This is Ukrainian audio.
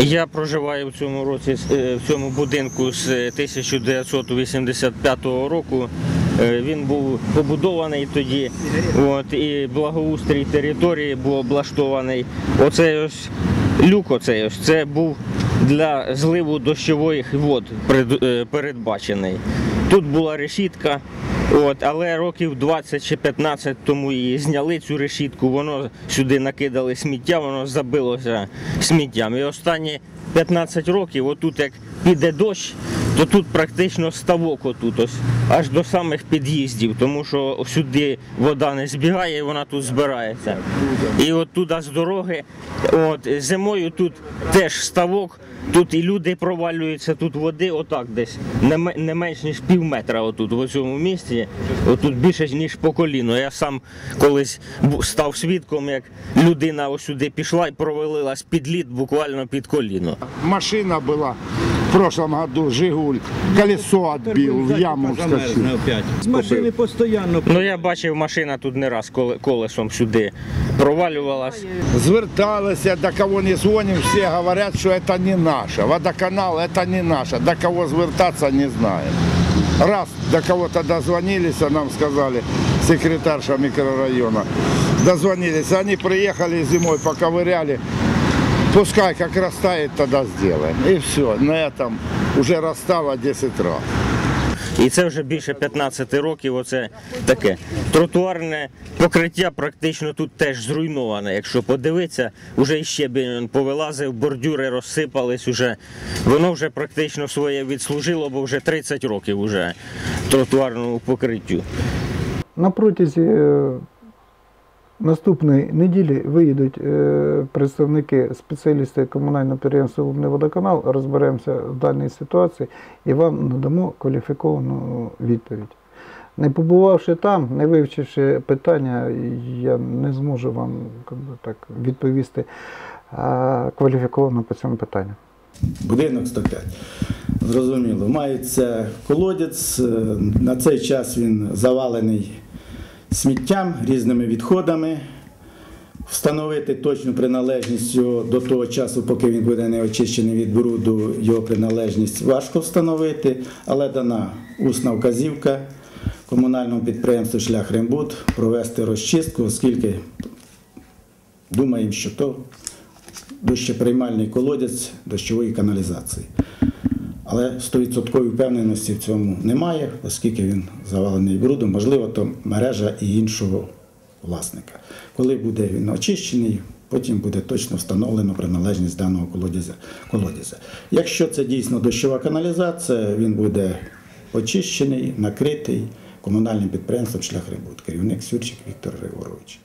Я проживаю в цьому році е, в цьому будинку з 1985 року. Е, Він був побудований тоді, от, і благоустрій території був облаштований. Оцей ось люк, оцей ось, це був для зливу дощових вод е, передбачений. Тут була решітка, от, але років 20 чи 15 тому її зняли цю решітку, воно сюди накидали сміття, воно забилося сміттям. І останні 15 років, отут як піде дощ, то тут практично ставок отут ось, аж до самих під'їздів, тому що сюди вода не збігає, вона тут збирається. І от туди з дороги, от, зимою тут теж ставок, тут і люди провалюються, тут води отак десь, не, менш ніж пів метра отут, в цьому місці, отут більше ніж по коліно. Я сам колись став свідком, як людина ось сюди пішла і провалилась під лід буквально під коліно. Машина была в прошлом году, Жигуль, колесо отбил, в яму вскочил. Опять. З машини постійно. Ну я бачив, машина тут не раз коле- колесом сюди провалювалась. Зверталися, до кого не дзвоним, всі говорять, що це не наше. Водоканал це не наше. До кого звертатися, не знаємо. Раз до кого-то дозвонились, нам сказали, секретарша микрорайона, дозвонились, они приехали зимой, поковыряли, пускай как растает, тогда сделаем. И все, на этом уже растало 10 раз. І це вже більше 15 років. Оце таке тротуарне покриття практично тут теж зруйноване. Якщо подивитися, вже і щебінь повилазив, бордюри розсипались уже. Воно вже практично своє відслужило, бо вже 30 років уже тротуарному покриттю. На протязі е, наступної неділі виїдуть е, представники спеціалісти комунального підприємства «Лубний водоканал, розберемося в даній ситуації і вам надамо кваліфіковану відповідь. Не побувавши там, не вивчивши питання, я не зможу вам так, відповісти а, кваліфіковано по цьому питанню. Будинок 105. Зрозуміло. Мається колодязь. е, На цей час він завалений сміттям, різними відходами. Встановити точну приналежність до того часу, поки він буде не очищений від бруду, його приналежність важко встановити, але дана усна вказівка комунальному підприємству Шлях Рембуд провести розчистку, оскільки думаємо, що то дощоприймальний колодязь дощової каналізації. Але 100% впевненості в цьому немає, оскільки він завалений брудом, можливо, то мережа і іншого власника. Коли буде він очищений, потім буде точно встановлено приналежність даного колодязя. колодязя. Якщо це дійсно дощова каналізація, він буде очищений, накритий комунальним підприємством Шлях Рибут, керівник Сюрчик Віктор Григорович.